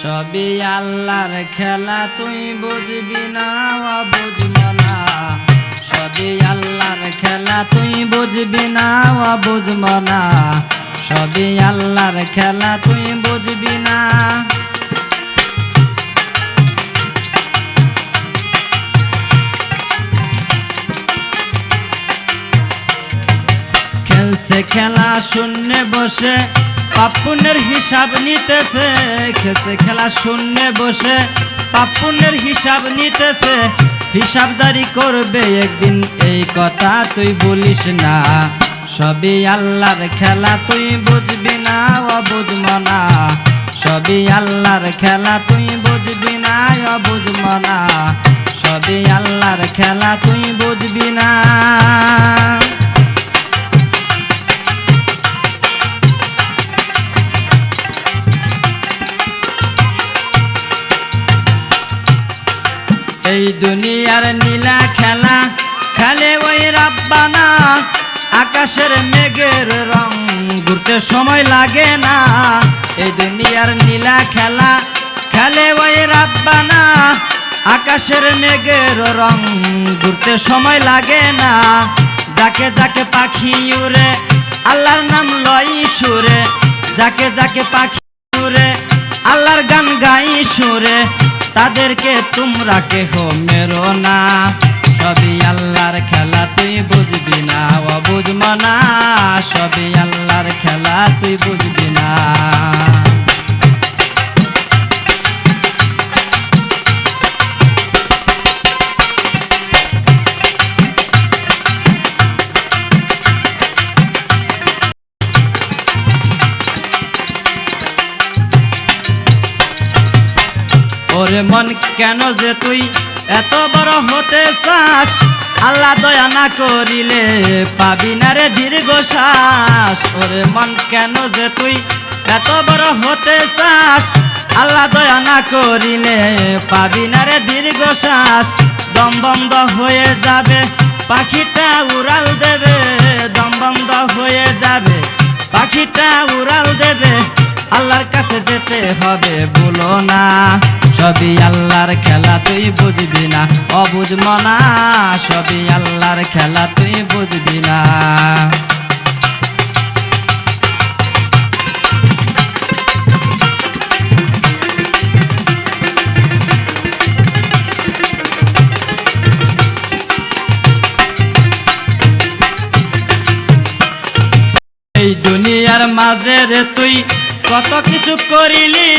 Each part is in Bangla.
সবই আল্লাহর খেলা, তুই বুঝবি না বুঝব না। সবই আল্লাহর খেলা, তুই বুঝবি না বুঝব না। সবই আল্লাহর খেলা, তুই বুঝবি না। খেলছে খেলা, শূন্য বসে পাপুনের হিসাব নিতেছে, খেলছে খেলা শূন্য বসে। পাপুনের হিসাব নিতেছে, হিসাব জারি করবে, একদিন এই কথা তুই বলিস না। সবই আল্লাহর খেলা, তুই বুঝবি না ও বুঝব না সবই আল্লাহর খেলা, তুই বুঝবি না ও বুঝব না সবই আল্লাহর খেলা, তুই বুঝবি না। দুনিয়ার নীলা খেলা খেলে ওই রাব্বানা। আকাশের মেঘের রং, ঘুরতে সময় লাগে না। এই দুনিয়ার নীলা খেলা খেলে ওই রাব্বানা। আকাশের মেঘের রং, ঘুরতে সময় লাগে না। যাকে যাকে পাখি উড়ে, আল্লাহর নাম লই সুরে। যাকে যাকে পাখি উড়ে, আল্লাহর গান গাই সুরে। তাদেরকে তোমরা কেহ মেরো না। সবই আল্লাহর খেলা, তুই বুঝবি না ও মনা। সবই আল্লাহর খেলা, তুই বুঝবি ওরে মন কেন যে তুই এত বড় হতে চাস? আল্লাহ দয়া না করিলে পাবি না রে দীর্ঘ শ্বাস ওরে মন কেন যে তুই এত বড় হতে চাস? আল্লাহ দয়া না করিলে পাবি না রে দীর্ঘ শ্বাস দম বন্ধ হয়ে যাবে, পাখিটা উড়াল দেবে। দম বন্ধ হয়ে যাবে, পাখিটা উড়াল দেবে। আল্লাহর কাছে যেতে হবে বলো না। সবই আল্লাহর খেলা তুই বুঝবি না অবুঝব না সবই আল্লাহর খেলা তুই বুঝবি না। দুনিয়ার মাঝে রে তুই কত কিছু করিলি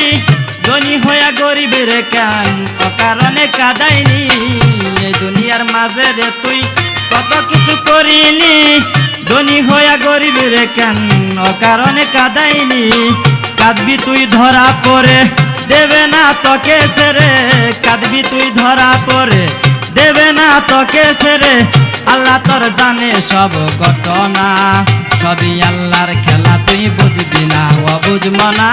ধনী হইয়া গরিবের কেন? অকারণে কাদাইনি। এই দুনিয়ার মাঝে রে তুই কত কিছু করিলি? ধনী হইয়া গরিবের কেন? অকারণে কাদাইনি। কাঁদবি তুই ধরা পড়ে, দেবে না তোকে সেরে। কাঁদবি তুই ধরা পড়ে, দেবে না তোকে সেরে। আল্লাহ তোর জানে সব ঘটনা। সবই আল্লাহর খেলা তুই বুঝবি না ও বুঝব না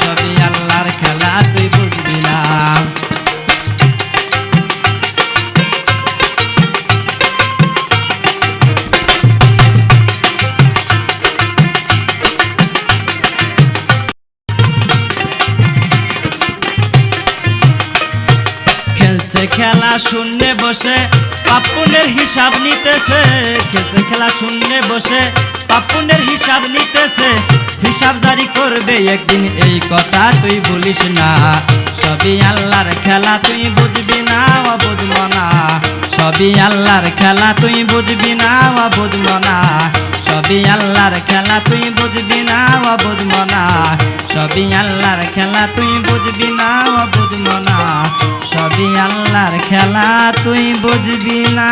সবই আল্লাহর খেলা তুই বুঝবি না। খেলা, শূন্য বসে পাপুনের হিসাব নিতেছে। খেলছে খেলা, শূন্য বসে পাপুনের হিসাব নিতেছে, হিসাব জারি করবে একদিন। এই কথা তুই বলিস না, সবই আল্লাহর খেলা, তুই বুঝবি না ও বুঝব না। সবই আল্লাহর খেলা, তুই বুঝবি না ও বুঝব না। সবই আল্লাহর খেলা, তুই বুঝবি না ও বুঝব না। সবই আল্লাহর খেলা, তুই বুঝবি না ও বুঝব না। সবই আল্লাহর খেলা, তুই বুঝবি না।